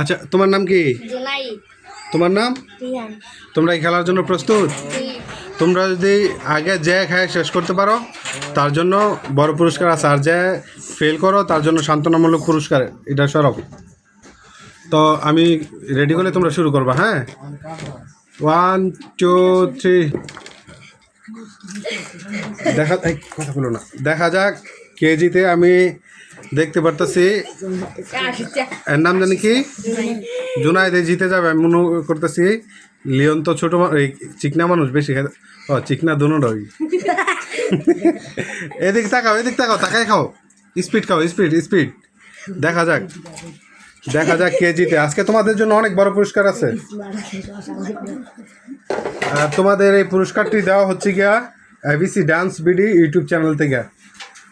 আচ্ছা তোমার নাম কি? তোমার নাম? তোমরা এই খেলার জন্য প্রস্তুত? তোমরা যদি আগে যে খায় শেষ করতে পারো তার জন্য বড় পুরস্কার আছে। আর যে ফেল করো তার জন্য সান্ত্বনামূলক পুরস্কার। এটা সরব। তো আমি রেডি করলে তোমরা শুরু করবা হ্যাঁ? ওয়ান টু থ্রি দেখা কথা বলো না। দেখা যাক কেজিতে আমি দেখতে পারতেছি। এর নাম জানি কি? জুনাইদে জিতে যাবে, আমি মনে করতেছি, লিওন তো ছোট এই চিকনা মানুষ বেশি ও, চিকনা দুনোটাই এদিক তাকাও এদিক তাকাও, তাকাই খাও। স্পিড খাও, স্পিড স্পিড। দেখা যাক। দেখা যাক কে জিতে। আজকে তোমাদের জন্য অনেক বড় পুরস্কার আছে। আর তোমাদের এই পুরস্কারটি দেওয়া হচ্ছে গিয়া ABC dance BD YouTube channel থেকে।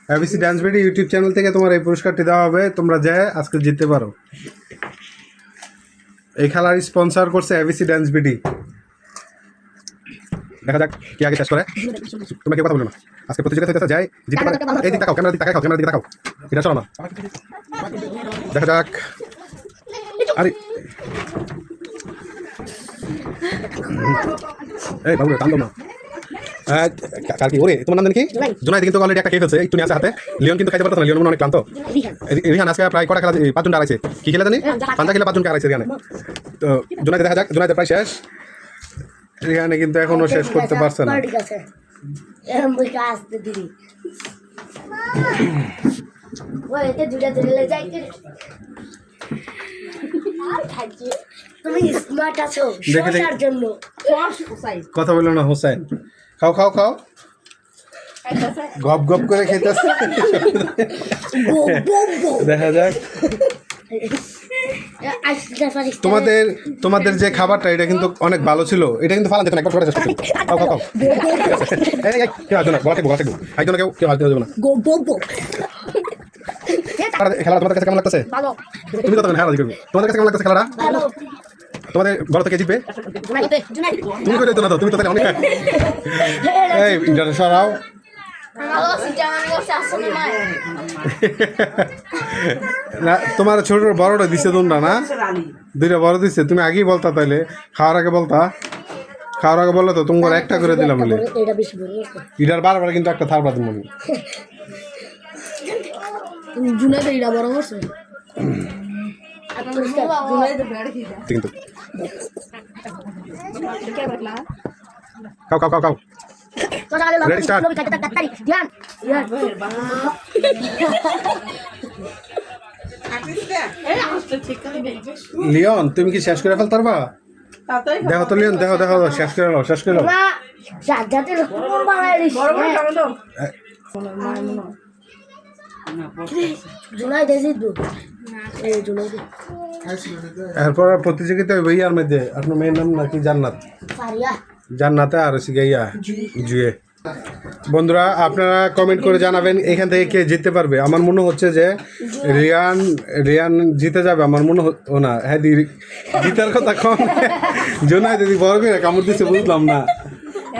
ABC dance BD YouTube channel থেকে তোমার এই পুরস্কারটি দেওয়া হবে। তোমরা যে আজকে জিততে পারো। এই খেলার স্পন্সর করছে এবিসি ডান্স বিডি দেখা যাক কি আগে শেষ করে। তোমরা কেউ কথা বলো না। আজকে প্রতিযোগিতা হইতেছে যায় জিততে পারে। এই দিক তাকাও ক্যামেরা দিকে তাকাও ক্যামেরা দিকে তাকাও এটা শোনো না। দেখা যাক। আরে। এই বাবু টান না। কার কি ওরে তোমার নাম কি? জুনাইদ কিন্তু অলরেডি একটা খেয়ে ফেলছে একটু নিয়ে আছে হাতে। লিওন কিন্তু খাইতে পারতো না লিওন মনে অনেক ক্লান্ত। রিহান। আজকে প্রায় কটা খেলা পাঁচজন হারাইছে কি খেলা জানি? পাঁচটা খেলে হারাইছে রিহানে? তো জুনাইদ দেখা যাক জুনাইদ প্রায় শেষ। রিহানে কিন্তু এখনও শেষ করতে পারছে না। তুমি স্মার্ট আছো কথা বলল না হোসেন খাও খাও খাও। গপ গপ করে গো দেখা যাক। তোমাদের তোমাদের যে খাবারটা এটা কিন্তু অনেক ভালো ছিল। এটা কিন্তু ফালান একবার করে চেষ্টা। খাও খাও কেউ আসবে না গলা থেকে গলা থেকে আইতো না কেউ কেউ আসতে না। খেলা- তোমাদের কাছে কেমন লাগতেছে? তুমি কত হ্যাঁ তোমাদের কাছে কেমন লাগতেছে খেলাটা? তোমাদের ঘর থেকে জিতবে? তুমি করে তো, তুমি তো তাহলে অনেক এই সরাও না, তোমার ছোট বড়টা দিছে তোমরা, না? দুইটা বড় দিচ্ছে তুমি আগেই বলতা তাইলে। খাওয়ার আগে বলতা। খাওয়ার আগে বললে তো তোমার একটা করে দিলাম বলে। বড় ইটার বারবার কিন্তু একটা থার বাদ মনে জুনাইদ এটা বড় কিন্তু খাও খাও খাও খাও Ready, start. ধ্যান লিওন তুমি কি শেষ করে ফেলতে পারবা? দেখো তো লিওন দেখো দেখো শেষ করে নাও শেষ করে নাও। জুলাই দেশি এরপর প্রতিযোগিতা ওই ভাইয়ার মধ্যে। আপনার মেয়ের নাম নাকি জান্নাত? জান্নাতে আর গাইয়া জুয়ে। বন্ধুরা আপনারা কমেন্ট করে জানাবেন এখান থেকে কে জিততে পারবে। আমার মনে হচ্ছে যে রিয়ান রিয়ান জিতে যাবে। আমার মনে হ- ও না হ্যাঁ দি জিতার কথা কম। জোনাই দিদি বড় করে কামড় দিচ্ছে বুঝলাম না।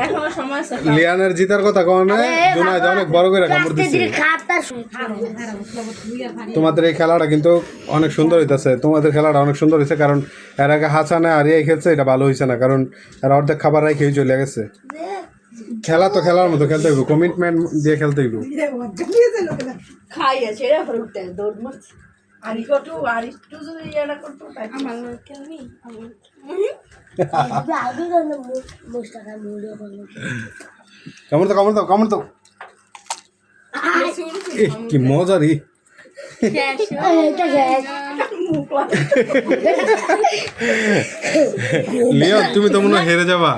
এখনও সময় আছে লিয়ানের জিতার কথা কম না জোনাই অনেক বড় করে কামড় খাতা তোমাদের এই খেলাটা কিন্তু অনেক সুন্দর হইতেছে। তোমাদের খেলাটা অনেক সুন্দর হয়েছে কারণ এর আগে হাসানে আর এই খেলছে এটা ভালো হয়েছে না কারণ এরা অর্ধেক খাবার রেখেই চলে গেছে। খেলা তো খেলার মতো খেলতে হইব কমিটমেন্ট দিয়ে খেলতে হইব। খাইয়া ছেড়ে আর একটু আর একটু যদি ইয়েটা করতো আমার খেলবি আগে মুস্তাকা মুড়িও বলল কামড় তো কামড় তো কামড় তো কি মজারি এটা শেষ লিওন তুমি তো মনে হেরে যাবা।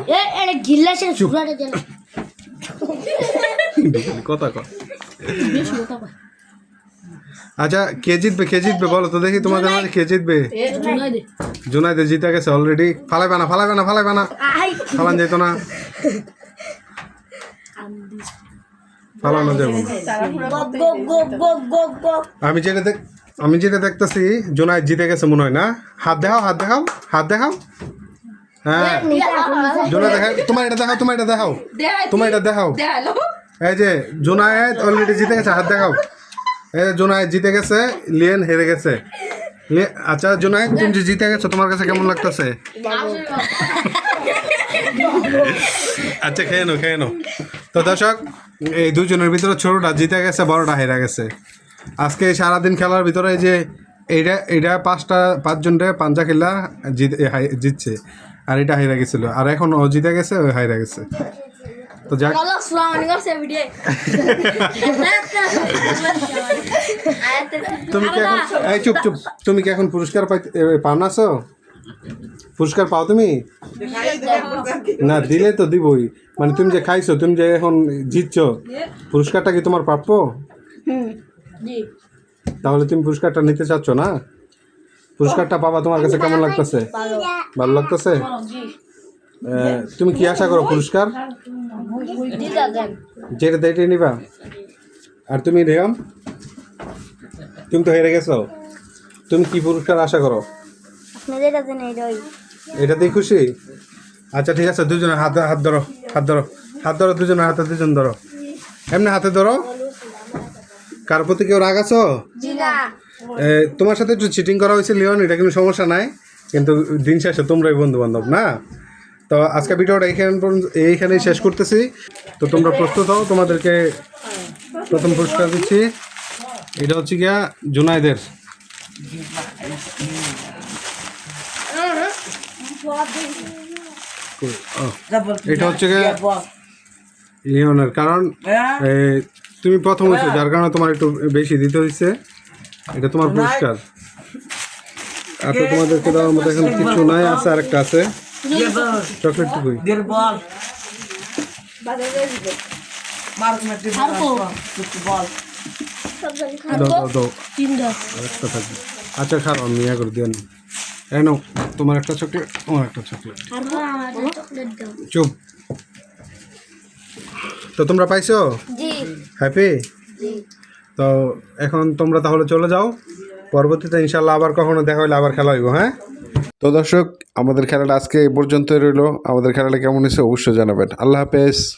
কথা কর আচ্ছা কে জিতবে কে জিতবে বলো তো দেখি তোমাদের মাঝে কে জিতবে। জুনাই জুনাইদে জিতে গেছে অলরেডি ফালাইবে না ফালাইবে না ফালাইবে না। ফালান যেত না। ফালানো যাবে আমি যেটা দেখ আমি যেটা দেখতেছি জোনাই জিতে গেছে মনে হয় না? হাত দেখাও হাত দেখাও হাত দেখাও। হ্যাঁ। জোনাই দেখা তোমার এটা দেখাও তোমার এটা দেখাও। তোমার এটা দেখাও। এই যে জোনায়েত অলরেডি জিতে গেছে হাত দেখাও। এই যে জিতে গেছে, লিয়েন হেরে গেছে। আচ্ছা জোনাই, তুমি যে জিতে গেছো, তোমার কাছে কেমন লাগতেছে? আচ্ছা খেয়ে নো খেয়ে নো তো দর্শক, এই দুজনের ভিতরে ছোটটা জিতে গেছে, বড়টা হেরে গেছে। আজকে সারাদিন খেলার ভিতরে যে এইটা এটা পাঁচটা পাঁচজনটা পাঞ্জা খেলা জিত- জিতছে। আর এটা হাইরা গেছিল। আর এখন ও জিতে গেছে ওই হাইরা গেছে। তো যাক. তুমি কি এখন এই চুপ চুপ। তুমি কি এখন পুরস্কার পাই পাও না পুরস্কার পাও তুমি? না দিলে তো দিবই। মানে তুমি যে খাইছো তুমি যে এখন জিতছো পুরস্কারটা কি তোমার প্রাপ্য? তাহলে তুমি পুরস্কারটা নিতে চাচ্ছ না? পুরস্কারটা পাবা তোমার কাছে কেমন লাগতেছে? ভালো। লাগতেছে? তুমি কি আশা করো পুরস্কার? যেটা নিবা। আর তুমি রেয়াম তুমি তো হেরে গেছো। তুমি কি পুরস্কার আশা করো? এটাতেই খুশি? আচ্ছা ঠিক আছে দুজনে হাত হাত ধরো হাত ধরো হাত ধরো দুজনের হাতে দুজন ধরো। এমনি হাতে ধরো। কার প্রতি কেউ রাগ আছো? তোমার সাথে একটু চিটিং করা হয়েছে লিওন এটা কিন্তু সমস্যা নাই। কিন্তু দিন শেষে তোমরাই বন্ধু বান্ধব না? তো আজকে ভিডিওটা এইখানে এইখানেই শেষ করতেছি। তো তোমরা প্রস্তুত হও তোমাদেরকে প্রথম পুরস্কার দিচ্ছি। এটা হচ্ছে গিয়া জুনাইদের। এটা হচ্ছে গিয়ে কারণ এ, তুমি প্রথম হয়েছো যার কারণে তোমার একটু বেশি দিতে হয়েছে। এটা তোমার পুরস্কার। আর তো তোমাদেরকে দেওয়ার মতো এখন কিছু নাই আছে আরেকটা আছে। চকলেট টুকুই. দাও দাও দাও। Tinda. একটা থাকবে আচ্ছা খারাপ আমি ইয়া করে দিয়ে এই নাও তোমার একটা চকলেট তোমার একটা চকলেট. চুপ। তো তোমরা পাইছো? হ্যাপি তো এখন তোমরা তাহলে চলে যাও। পরবর্তীতে ইনশাল্লাহ আবার কখনো দেখা হলে আবার খেলা হইব হ্যাঁ? তো দর্শক, আমাদের খেলাটা আজকে এ পর্যন্তই রইল। আমাদের খেলাটা কেমন হয়েছে অবশ্যই জানাবেন। আল্লাহ হাফেজ।